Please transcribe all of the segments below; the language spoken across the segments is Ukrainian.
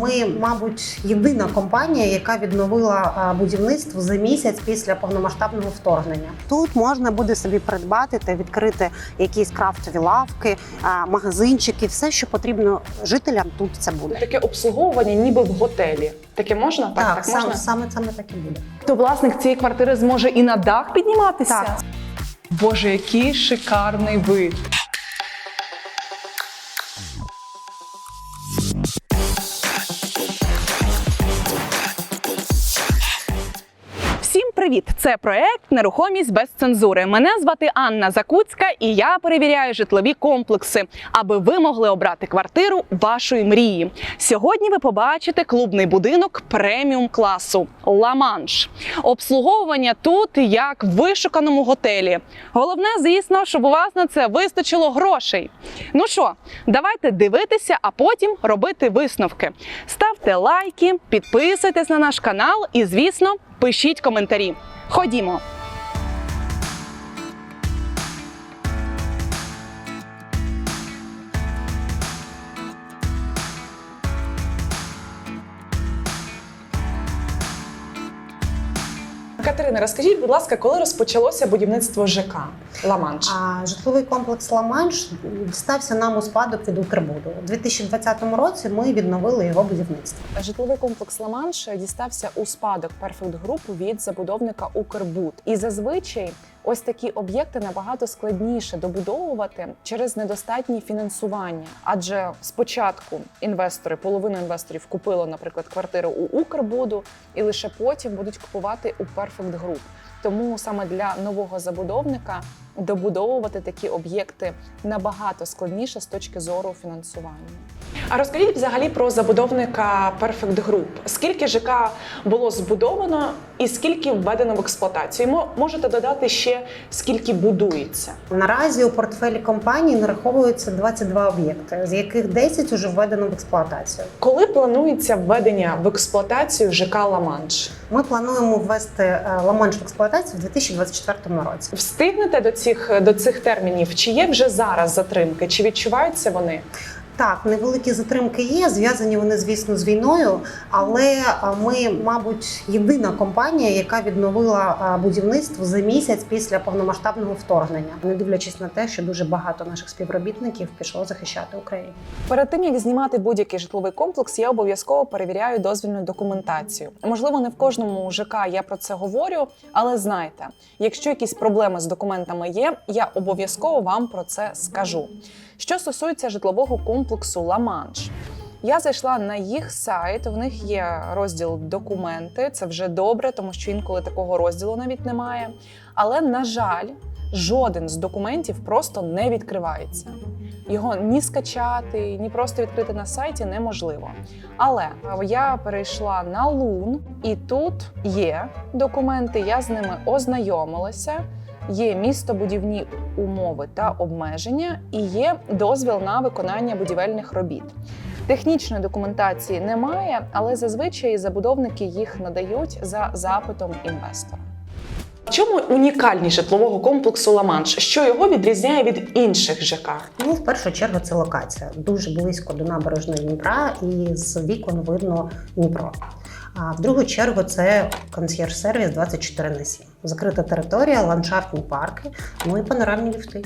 Ми, мабуть, єдина компанія, яка відновила будівництво за місяць після повномасштабного вторгнення. Тут можна буде собі придбати та відкрити якісь крафтові лавки, магазинчики, все, що потрібно жителям. Тут це буде. Таке обслуговування, ніби в готелі. Таке можна? Так, Так, так, сам, можна. саме саме так і буде. То власник цієї квартири зможе і на дах підніматися. Так. Боже, який шикарний вид. Привіт! Це проект Нерухомість без цензури. Мене звати Анна Закуцька, і я перевіряю житлові комплекси, аби ви могли обрати квартиру вашої мрії. Сьогодні ви побачите клубний будинок преміум класу Ла-Манш. Обслуговування тут як в вишуканому готелі. Головне, звісно, щоб у вас на це вистачило грошей. Ну що, давайте дивитися, а потім робити висновки. Ставте лайки, підписуйтесь на наш канал і, звісно, пишіть коментарі. Ходімо. Катерина, розкажіть, будь ласка, коли розпочалося будівництво ЖК Ла-Манш? Житловий комплекс Ламанш дістався стався нам у спадок від Укрбуду. У 2020 році ми відновили його будівництво. Житловий комплекс Ла-Манш дістався у спадок перфект Group від забудовника Укрбуд. І зазвичай ось такі об'єкти набагато складніше добудовувати через недостатнє фінансування. Адже спочатку інвестори, половина інвесторів купила, наприклад, квартиру у Укрбуду, і лише потім будуть купувати у Perfect Group. Тому саме для нового забудовника добудовувати такі об'єкти набагато складніше з точки зору фінансування. А розкажіть взагалі про забудовника Perfect Group. Скільки ЖК було збудовано і скільки введено в експлуатацію? Мо- Можете додати ще скільки будується? Наразі у портфелі компанії нараховується 22 об'єкти, з яких 10 уже введено в експлуатацію. Коли планується введення в експлуатацію ЖК Ла-Манш? Ми плануємо ввести е, Ла-Манш в експлуатацію в 2024 році. Встигнете до цих до цих термінів? Чи є вже зараз затримки? Чи відчуваються вони? Так, невеликі затримки є, зв'язані вони, звісно, з війною, але ми, мабуть, єдина компанія, яка відновила будівництво за місяць після повномасштабного вторгнення, не дивлячись на те, що дуже багато наших співробітників пішло захищати Україну. Перед тим як знімати будь-який житловий комплекс, я обов'язково перевіряю дозвільну документацію. Можливо, не в кожному ЖК я про це говорю, але знайте, якщо якісь проблеми з документами є, я обов'язково вам про це скажу. Що стосується житлового комплексу Ла-Манш. Я зайшла на їх сайт. В них є розділ документи. Це вже добре, тому що інколи такого розділу навіть немає. Але на жаль, жоден з документів просто не відкривається. Його ні скачати, ні просто відкрити на сайті неможливо. Але я перейшла на Лун, і тут є документи. Я з ними ознайомилася. Є містобудівні умови та обмеження, і є дозвіл на виконання будівельних робіт. Технічної документації немає, але зазвичай забудовники їх надають за запитом інвестора. В чому унікальність житлового комплексу Ла-Манш? Що його відрізняє від інших ЖК? Ну, в першу чергу, це локація дуже близько до набережної Дніпра, і з вікон видно Дніпро. А в другу чергу це консьєрж-сервіс 24 на 7. Закрита територія, ландшафтні парки, ну і панорамні ліфти.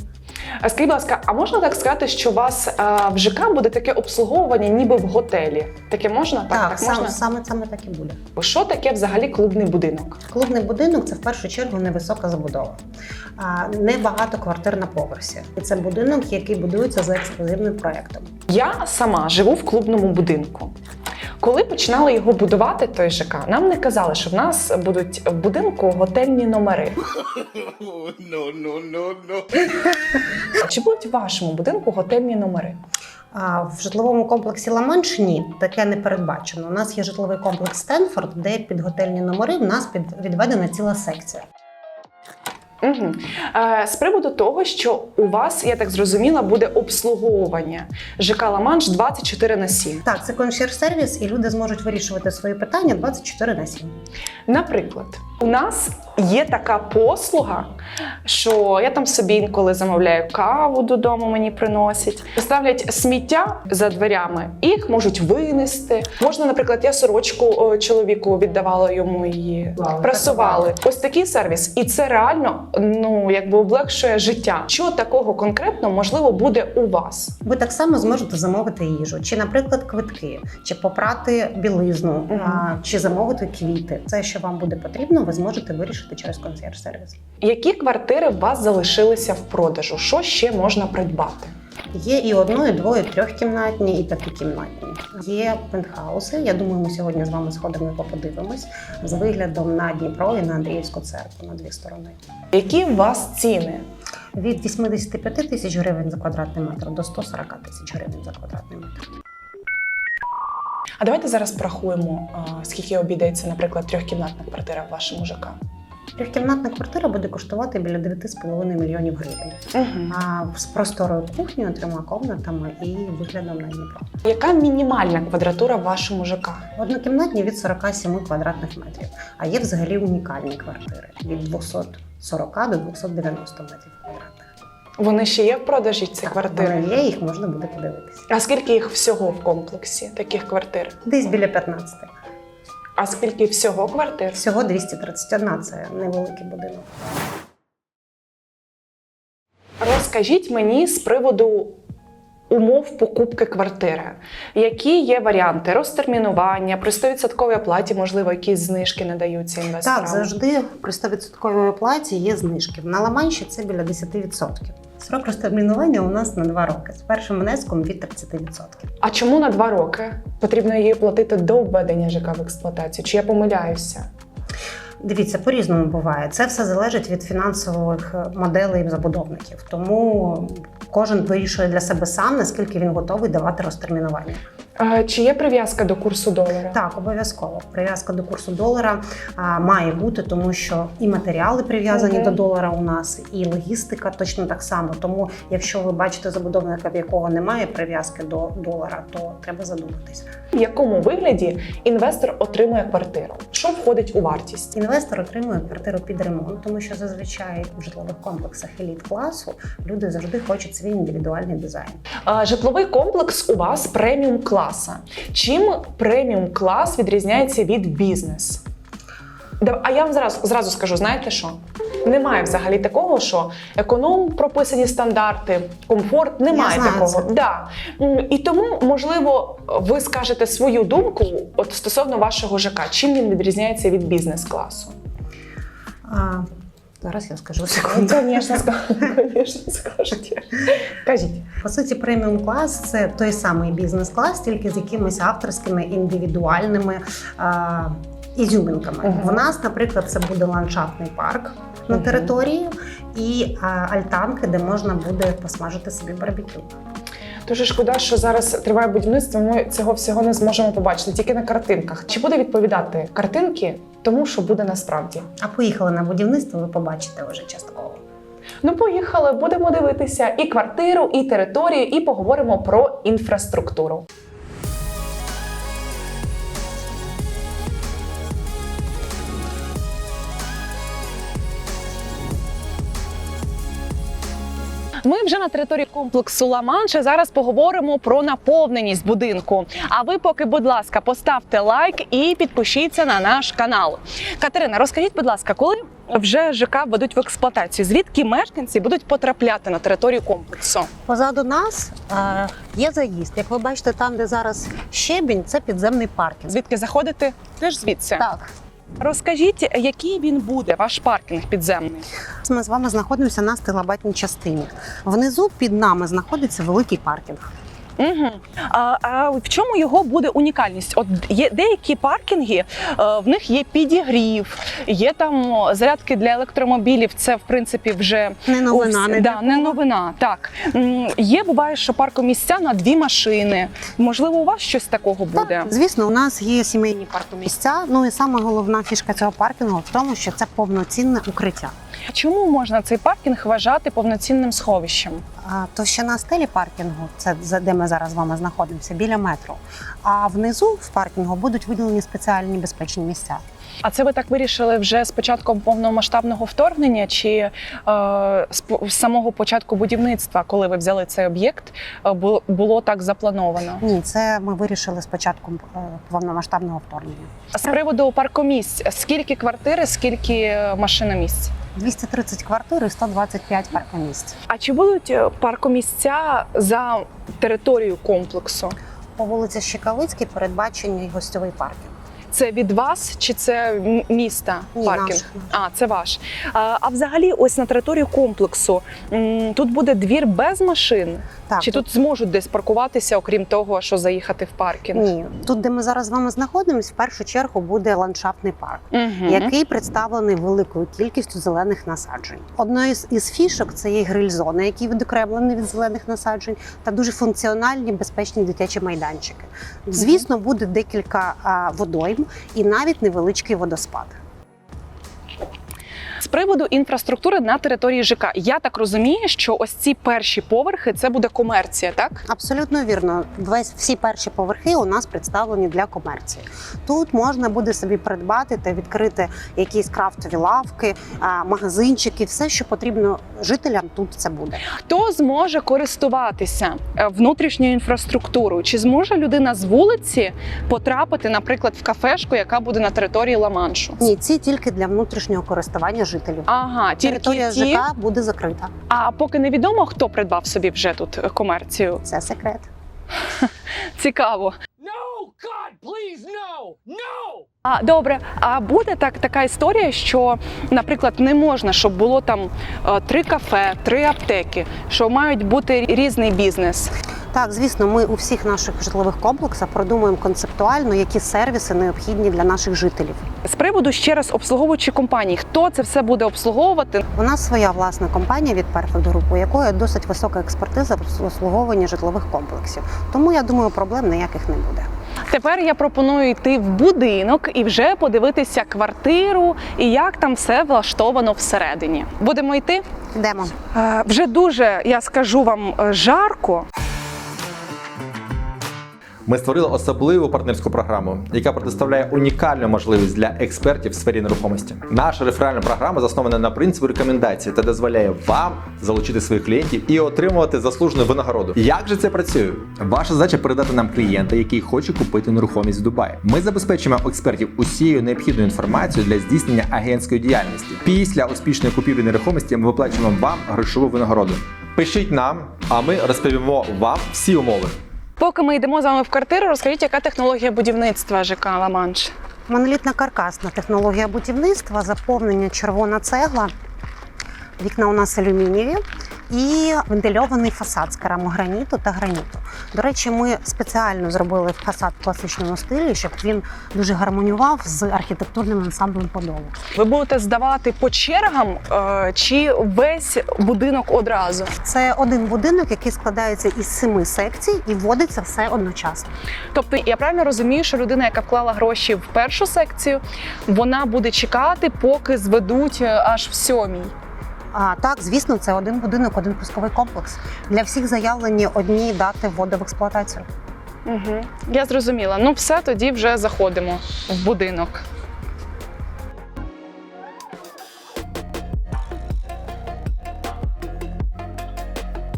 А Скажіть, будь ласка, а можна так сказати, що у вас е, в ЖК буде таке обслуговування, ніби в готелі? Таке можна? Так, сам, можна. саме саме так і буде. Що таке взагалі клубний будинок? Клубний будинок це в першу чергу невисока забудова, а не багато квартир на поверсі. І це будинок, який будується за ексклюзивним проектом. Я сама живу в клубному будинку. Коли починали його будувати, той ЖК, нам не казали, що в нас будуть в будинку готельні номери. no, no, no, no. Чи будуть в вашому будинку готельні номери? А в житловому комплексі Ла-Манш ні, таке не передбачено. У нас є житловий комплекс Стенфорд, де під готельні номери в нас під відведена ціла секція. Угу. Е, з приводу того, що у вас, я так зрозуміла, буде обслуговування ЖК Ла-Манш 24 на 7. Так, це консьєрж сервіс, і люди зможуть вирішувати свої питання 24 на 7. Наприклад, У нас є така послуга, що я там собі інколи замовляю каву додому, мені приносять. Ставлять сміття за дверями, їх можуть винести. Можна, наприклад, я сорочку чоловіку віддавала йому її, прасували. Ось такий сервіс, і це реально ну якби облегшує життя. Що такого конкретно можливо буде у вас? Ви так само зможете замовити їжу, чи, наприклад, квитки, чи попрати білизну, Мгм. а, чи замовити квіти. Це, що вам буде потрібно, ви зможете вирішити через консьєрж-сервіс. Які квартири у вас залишилися в продажу? Що ще можна придбати? Є і одно, і двоє, і трьохкімнатні, і п'ятикімнатні. Є пентхауси. Я думаю, ми сьогодні з вами сходимо і подивимось з виглядом на Дніпро і на Андріївську церкву на дві сторони. Які у вас ціни? Від 85 тисяч гривень за квадратний метр до 140 тисяч гривень за квадратний метр. А давайте зараз порахуємо, скільки обійдеться, наприклад, трьохкімнатна квартира в вашому ЖК. Трьохкімнатна квартира буде коштувати біля 9,5 мільйонів гривень. Угу. А з просторою кухнею, трьома комнатами і виглядом на Дніпро. Яка мінімальна квадратура в вашому ЖК? Однокімнатні від 47 квадратних метрів. А є взагалі унікальні квартири від 240 до 290 метрів квадратних. Вони ще є в продажі ці Так, квартири? Є, їх можна буде подивитися. А скільки їх всього в комплексі таких квартир? Десь біля 15. А скільки всього квартир? Всього 231 це невеликий будинок. Розкажіть мені з приводу умов покупки квартири. Які є варіанти розтермінування, при 100% оплаті, можливо, якісь знижки надаються інвесторам? Так, завжди при 100% оплаті є знижки. На Ла-Манші це біля 10%. Срок розтермінування у нас на 2 роки з першим внеском від 30%. А чому на два роки? Потрібно її платити до введення ЖК в експлуатацію? Чи я помиляюся? Дивіться, по-різному буває. Це все залежить від фінансових моделей забудовників. Тому кожен вирішує для себе сам, наскільки він готовий давати розтермінування. Чи є прив'язка до курсу долара? Так, обов'язково. Прив'язка до курсу долара а, має бути, тому що і матеріали прив'язані Мгм. до долара у нас, і логістика точно так само. Тому, якщо ви бачите забудовника, в якого немає прив'язки до долара, то треба задуматись. В якому вигляді інвестор отримує квартиру? Що входить у вартість? Інвестор отримує квартиру під ремонт, тому що зазвичай в житлових комплексах еліт класу люди завжди хочуть свій індивідуальний дизайн. А, Житловий комплекс у вас преміум класа. Чим преміум клас відрізняється від бізнес? А я вам зразу, зразу скажу: знаєте що? Немає взагалі такого, що економ прописані стандарти, комфорт, немає знаю такого. це. Да. І тому, можливо, ви скажете свою думку от стосовно вашого ЖК, чим він відрізняється від бізнес-класу? Зараз я скажу секунду. Звісно, скажете. Кажіть. По суті, преміум клас це той самий бізнес-клас, тільки з якимись авторськими індивідуальними а, ізюминками. Мгм. В нас, наприклад, це буде ландшафтний парк на території і а, альтанки, де можна буде посмажити собі барбекю. Дуже шкода, що зараз триває будівництво. Ми цього всього не зможемо побачити тільки на картинках. Чи буде відповідати картинки тому, що буде насправді? А поїхали на будівництво, ви побачите вже частково. Ну, поїхали, будемо дивитися і квартиру, і територію, і поговоримо про інфраструктуру. Ми вже на території комплексу Ла-Манша. Зараз поговоримо про наповненість будинку. А ви поки, будь ласка, поставте лайк і підпишіться на наш канал. Катерина, розкажіть, будь ласка, коли вже ЖК ведуть в експлуатацію, звідки мешканці будуть потрапляти на територію комплексу? Позаду нас е, є заїзд. Як ви бачите, там, де зараз щебінь, це підземний паркінг. Звідки заходити? Теж звідси. Так, Розкажіть, який він буде, ваш паркінг підземний? ми з вами знаходимося на стилобатній частині. Внизу під нами знаходиться великий паркінг. Угу. А, а в чому його буде унікальність? От є деякі паркінги, е, в них є підігрів, є там зарядки для електромобілів. Це в принципі вже Не новина, у не да, не новина. Так є буває, що паркомісця на дві машини. Можливо, у вас щось такого буде. Так, звісно, у нас є сімейні паркомісця. Ну і саме головна фішка цього паркінгу в тому, що це повноцінне укриття. Чому можна цей паркінг вважати повноцінним сховищем? А товщина стелі паркінгу, це де ми зараз з вами знаходимося, біля метру. А внизу в паркінгу будуть виділені спеціальні безпечні місця. А це ви так вирішили вже з початком повномасштабного вторгнення, чи е, з, з самого початку будівництва, коли ви взяли цей об'єкт, е, було, було так заплановано? Ні, це ми вирішили з початком е, повномасштабного вторгнення. З приводу паркомісць, скільки квартири, скільки е, машиномісць? 230 квартир і 125 паркомісць. А чи будуть е, паркомісця за територію комплексу? По вулиці Щекалицькій передбачені гостьовий паркінг. Це від вас чи це міста Ні, паркінг? наш. А, це ваш. А, а взагалі, ось на території комплексу тут буде двір без машин. Так, чи тут зможуть десь паркуватися, окрім того, що заїхати в паркінг? ні, тут, де ми зараз з вами знаходимося, в першу чергу буде ландшафтний парк. Угу. який представлений великою кількістю зелених насаджень. Одною із, із фішок це є гриль-зона, які відокремлені від зелених насаджень, та дуже функціональні безпечні дитячі майданчики. Звісно, буде декілька а, водойм і навіть невеличкий водоспад. Приводу інфраструктури на території ЖК, я так розумію, що ось ці перші поверхи це буде комерція, так? Абсолютно вірно. Весь всі перші поверхи у нас представлені для комерції. Тут можна буде собі придбати та відкрити якісь крафтові лавки, магазинчики, все, що потрібно жителям, тут це буде. Хто зможе користуватися е, внутрішньою інфраструктурою? Чи зможе людина з вулиці потрапити, наприклад, в кафешку, яка буде на території Ла-Маншу? Ні, ці тільки для внутрішнього користування жителів. Ага, тільки Територія ті. ЖК буде закрита. А поки невідомо, хто придбав собі вже тут комерцію. Це секрет. Цікаво. No! God, please, no! No! А добре, а буде так така історія, що, наприклад, не можна, щоб було там е, три кафе, три аптеки, що мають бути різний бізнес. Так, звісно, ми у всіх наших житлових комплексах продумуємо концептуально, які сервіси необхідні для наших жителів. З приводу ще раз обслуговуючі компанії, хто це все буде обслуговувати? У нас своя власна компанія від Perfect Group, у якої досить висока експертиза в обслуговуванні житлових комплексів. Тому я думаю, проблем ніяких не буде. Тепер я пропоную йти в будинок і вже подивитися квартиру і як там все влаштовано всередині. Будемо йти? Йдемо. Е, Вже дуже я скажу вам е, жарко. Ми створили особливу партнерську програму, яка предоставляє унікальну можливість для експертів в сфері нерухомості. Наша реферальна програма заснована на принципі рекомендацій та дозволяє вам залучити своїх клієнтів і отримувати заслужену винагороду. Як же це працює? Ваша задача передати нам клієнта, який хоче купити нерухомість в Дубаї. Ми забезпечуємо експертів усією необхідною інформацією для здійснення агентської діяльності. Після успішної купівлі нерухомості ми виплачуємо вам грошову винагороду. Пишіть нам, а ми розповімо вам всі умови. Поки ми йдемо з вами в квартиру, розкажіть, яка технологія будівництва ЖК Ла-Манш? Монолітна каркасна технологія будівництва, заповнення червона цегла. Вікна у нас алюмінієві і вентильований фасад з керамограніту та граніту. До речі, ми спеціально зробили фасад в класичному стилі, щоб він дуже гармонював з архітектурним ансамблем подолу. Ви будете здавати по чергам е, чи весь будинок одразу? Це один будинок, який складається із семи секцій і вводиться все одночасно. Тобто я правильно розумію, що людина, яка вклала гроші в першу секцію, вона буде чекати, поки зведуть е, аж в сьомій. А так, звісно, це один будинок, один пусковий комплекс. Для всіх заявлені одні дати вводу в експлуатацію. Угу. Я зрозуміла. Ну, все, тоді вже заходимо в будинок.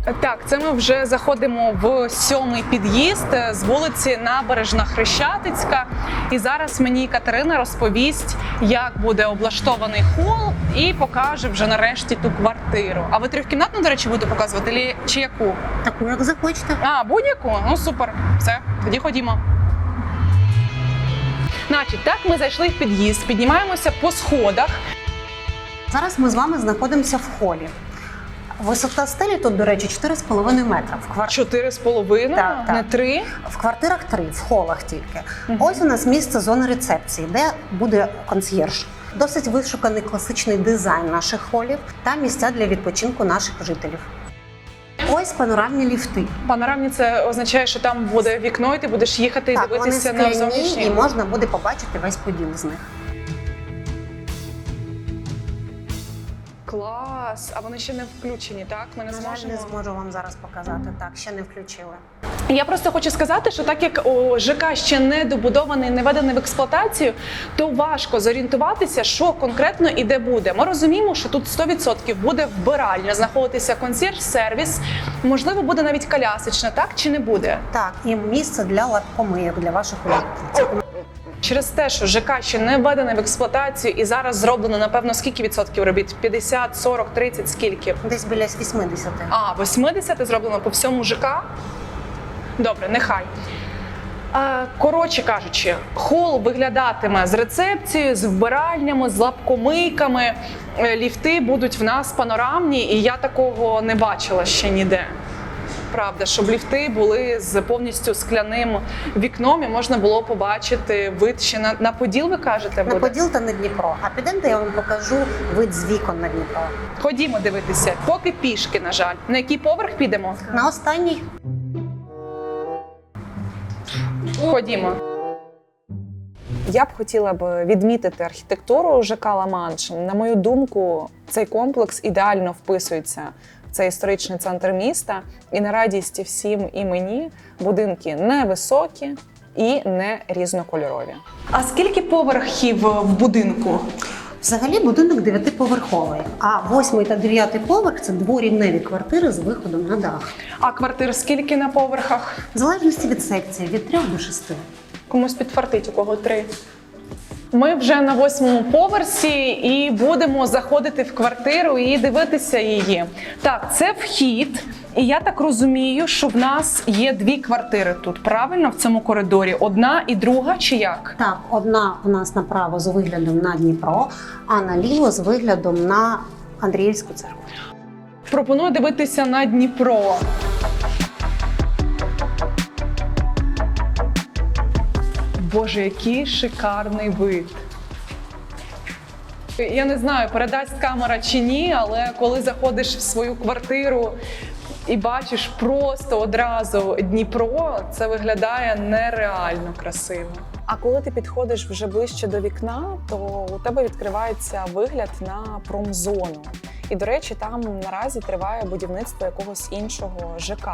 Так, це ми вже заходимо в сьомий під'їзд е, з вулиці Набережна Хрещатицька. І зараз мені Катерина розповість, як буде облаштований хол, і покаже вже нарешті ту квартиру. А ви трьохкімнатну, до речі, будете показувати чи яку? Таку, як захочете. А, будь-яку? Ну супер. Все, тоді ходімо. Значить, так ми зайшли в під'їзд, піднімаємося по сходах. Зараз ми з вами знаходимося в холі. Висота стелі тут, до речі, 4,5 метра. В, квар... Чотири з половиною, Так, так. не три. в квартирах 3, в холах тільки. Мгм. Ось у нас місце зони рецепції, де буде консьєрж. Досить вишуканий класичний дизайн наших холів та місця для відпочинку наших жителів. Ось панорамні ліфти. Панорамні це означає, що там буде вікно, і ти будеш їхати і Так, вони дивитися на скляні, зовнішній. і можна буде побачити весь поділ з них. Клас! Зараз, а вони ще не включені, так? Ми не На жаль, зможемо. не зможу вам зараз показати. Так, ще не включили. Я просто хочу сказати, що так як о, ЖК ще не добудований, не введений в експлуатацію, то важко зорієнтуватися, що конкретно і де буде. Ми розуміємо, що тут 100% буде вбиральня, знаходитися консьєрж-сервіс, можливо, буде навіть колясочна, так чи не буде? Так, і місце для лапкомийок для ваших улюбленців. Через те, що ЖК ще не введений в експлуатацію і зараз зроблено, напевно, скільки відсотків робіт? 50, 40, 30, скільки? Десь біля 80. А, 80 зроблено по всьому ЖК? Добре, нехай. Коротше кажучи, хол виглядатиме з рецепцією, з вбиральнями, з лапкомийками. Е, Ліфти будуть в нас панорамні, і я такого не бачила ще ніде. Правда, щоб ліфти були з повністю скляним вікном, і можна було побачити вид ще на, на поділ, ви кажете, На? Поділ та на Дніпро. А підемте, я вам покажу вид з вікон на Дніпро. Ходімо дивитися, поки пішки, на жаль. На який поверх підемо? На останній Ходімо. Я б хотіла б відмітити архітектуру ЖК Ла-Манш. На мою думку, цей комплекс ідеально вписується в цей історичний центр міста. І на радість всім і мені будинки невисокі і не різнокольорові. А скільки поверхів в будинку? взагалі будинок дев'ятиповерховий, а восьмий та дев'ятий поверх це дворівневі квартири з виходом на дах. А квартир скільки на поверхах? В залежності від секції від трьох до шести. Комусь підфартить, у кого три. Ми вже на восьмому поверсі і будемо заходити в квартиру і дивитися її. Так, це вхід. І я так розумію, що в нас є дві квартири тут, правильно, в цьому коридорі. Одна і друга, чи як? Так, одна у нас направо з виглядом на Дніпро, а наліво з виглядом на Андріївську церкву. Пропоную дивитися на Дніпро. Боже, який шикарний вид. Я не знаю, передасть камера чи ні, але коли заходиш в свою квартиру і бачиш просто одразу Дніпро, це виглядає нереально красиво. А коли ти підходиш вже ближче до вікна, то у тебе відкривається вигляд на промзону. І до речі, там наразі триває будівництво якогось іншого ЖК.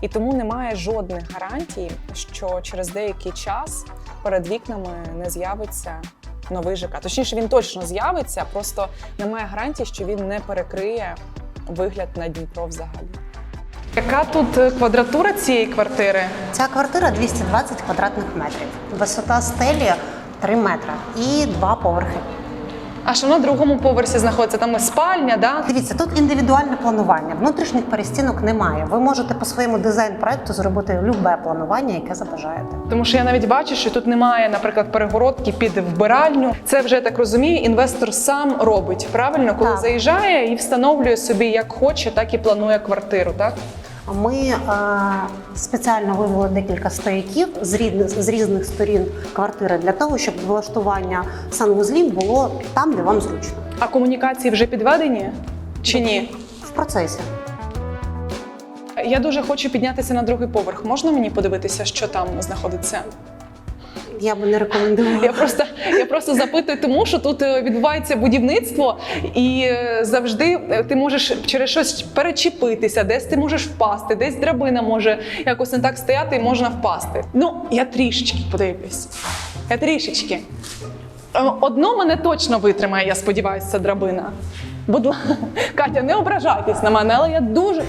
І тому немає жодних гарантій, що через деякий час перед вікнами не з'явиться новий ЖК. Точніше, він точно з'явиться, просто немає гарантії, що він не перекриє вигляд на Дніпро взагалі. Яка тут е, квадратура цієї квартири? Ця квартира 220 квадратних метрів. Висота стелі 3 метри і два поверхи. А що на другому поверсі знаходиться? Там і спальня, да? Дивіться, тут індивідуальне планування. Внутрішніх перестінок немає. Ви можете по своєму дизайн-проекту зробити любе планування, яке забажаєте. Тому що я навіть бачу, що тут немає, наприклад, перегородки під вбиральню. Це вже я так розумію, інвестор сам робить правильно, коли Так. заїжджає і встановлює собі як хоче, так і планує квартиру. Так Ми е, спеціально вивели декілька стояків з різних, з різних сторін квартири для того, щоб влаштування санвузлів було там, де вам зручно. а комунікації вже підведені чи ні? В процесі. Я дуже хочу піднятися на другий поверх. Можна мені подивитися, що там знаходиться? Я би не рекомендувала. Я просто я просто запитую, тому що тут е, відбувається будівництво, і е, завжди е, ти можеш через щось перечепитися, десь ти можеш впасти, десь драбина може якось не так стояти і можна впасти. Ну, я трішечки подивлюсь. Я трішечки. Одно мене точно витримає, я сподіваюся, це драбина. Будь ласка, Катя, не ображайтесь на мене, але я дуже.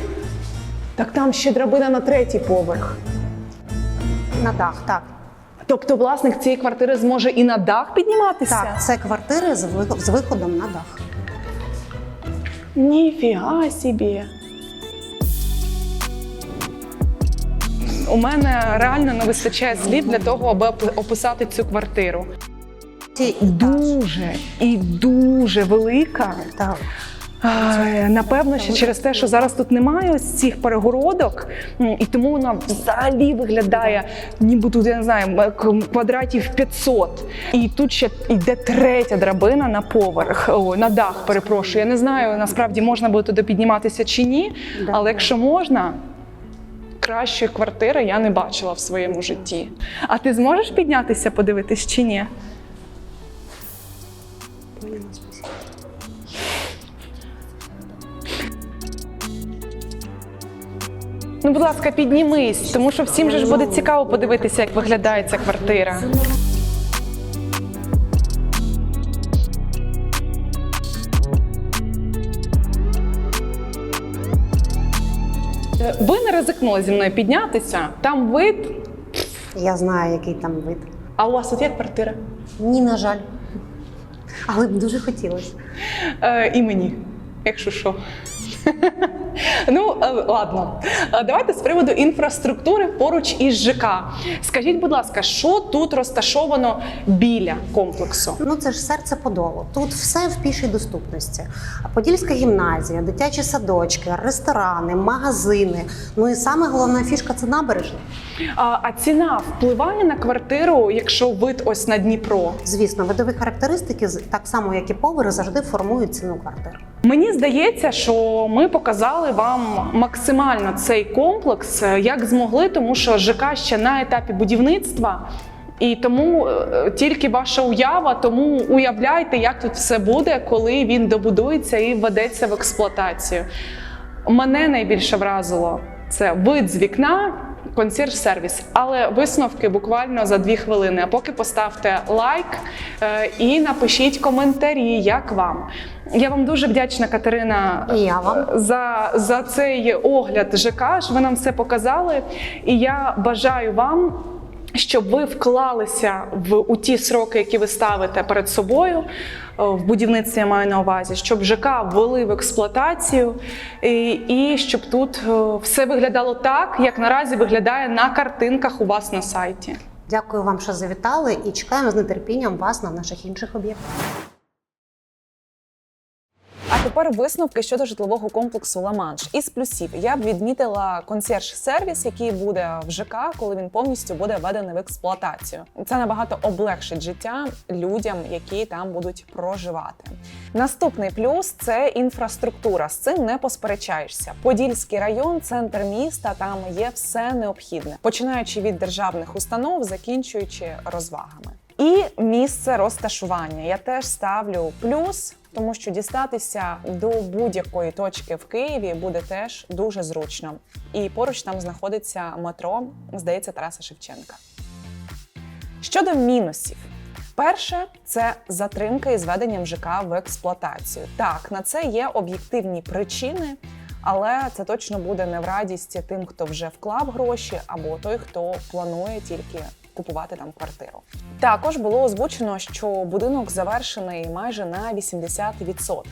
Так там ще драбина на третій поверх. На дах, так. Тобто власник цієї квартири зможе і на дах підніматися? Так, це квартири з з виходом на дах. Ніфіга собі. У мене реально не вистачає слів для того, аби оп- описати цю квартиру. Дуже і дуже велика. так. Напевно, що через те, що зараз тут немає ось цих перегородок, і тому вона взагалі виглядає, ніби тут я не знаю, квадратів 500. І тут ще йде третя драбина на поверх, о, на дах. Перепрошую. Я не знаю, насправді можна буде туди підніматися чи ні, але якщо можна. Кращої квартири я не бачила в своєму житті. А ти зможеш піднятися, подивитись чи ні? Ну, будь ласка, піднімись, тому що всім же ж буде цікаво подивитися, як виглядає ця квартира. Ви не ризикнули зі мною піднятися. Там вид. Я знаю, який там вид. А у вас тут є квартира? Ні, на жаль. Але б дуже хотілося. Е, і мені, якщо що. Ну, е, ладно. Е, Давайте з приводу інфраструктури поруч із ЖК. Скажіть, будь ласка, що тут розташовано біля комплексу? Ну це ж серце Подолу. Тут все в пішій доступності. Подільська гімназія, дитячі садочки, ресторани, магазини. Ну і саме головна фішка це набережна. А, а ціна впливає на квартиру, якщо вид ось на Дніпро? Звісно, видові характеристики, так само як і повери, завжди формують ціну квартири. Мені здається, що ми показали вам максимально цей комплекс, е, як змогли, тому що ЖК ще на етапі будівництва. І тому е, тільки ваша уява, тому уявляйте, як тут все буде, коли він добудується і введеться в експлуатацію. Мене найбільше вразило це вид з вікна, консьєрж-сервіс. Але висновки буквально за дві хвилини. А поки поставте лайк е, і напишіть коментарі, як вам. Я вам дуже вдячна, Катерина, я вам. за, за цей огляд ЖК. що Ви нам все показали. І я бажаю вам. Щоб ви вклалися в у ті сроки, які ви ставите перед собою е, в будівництві, я маю на увазі, щоб ЖК ввели в експлуатацію, і, і щоб тут е, все виглядало так, як наразі виглядає на картинках у вас на сайті. Дякую вам, що завітали, і чекаємо з нетерпінням вас на наших інших об'єктах. Тепер висновки щодо житлового комплексу Ла-Манш. Із плюсів я б відмітила консьєрж-сервіс, який буде в ЖК, коли він повністю буде введений в експлуатацію. Це набагато облегшить життя людям, які там будуть проживати. Наступний плюс це інфраструктура. З цим не посперечаєшся. Подільський район, центр міста, там є все необхідне, починаючи від державних установ, закінчуючи розвагами. І місце розташування я теж ставлю плюс, тому що дістатися до будь-якої точки в Києві буде теж дуже зручно. І поруч там знаходиться метро, здається, Тараса Шевченка. Щодо мінусів. Перше це затримка із введенням ЖК в експлуатацію. Так, на це є об'єктивні причини, але це точно буде не в радість тим, хто вже вклав гроші, або той, хто планує тільки купувати там квартиру. Також було озвучено, що будинок завершений майже на 80%.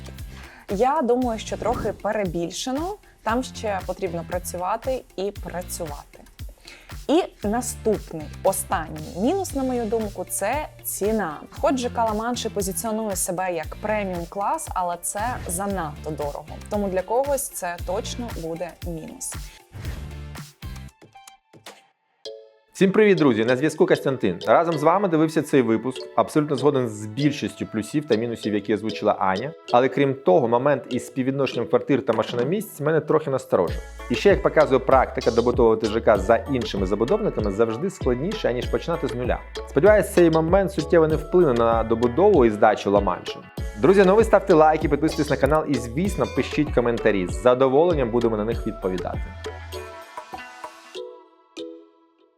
Я думаю, що трохи перебільшено. Там ще потрібно працювати і працювати. І наступний останній мінус, на мою думку, це ціна. Хоч же Каламанши позиціонує себе як преміум клас, але це занадто дорого. Тому для когось це точно буде мінус. Всім привіт, друзі! На зв'язку Костянтин. Разом з вами дивився цей випуск. Абсолютно згоден з більшістю плюсів та мінусів, які озвучила Аня. Але крім того, момент із співвідношенням квартир та машиномісць мене трохи насторожив. І ще як показує практика, добудовувати ЖК за іншими забудовниками завжди складніше, аніж починати з нуля. Сподіваюсь, цей момент суттєво не вплине на добудову і здачу ламаншу. Друзі, ну ви ставте лайки, підписуйтесь на канал і, звісно, пишіть коментарі. З задоволенням будемо на них відповідати.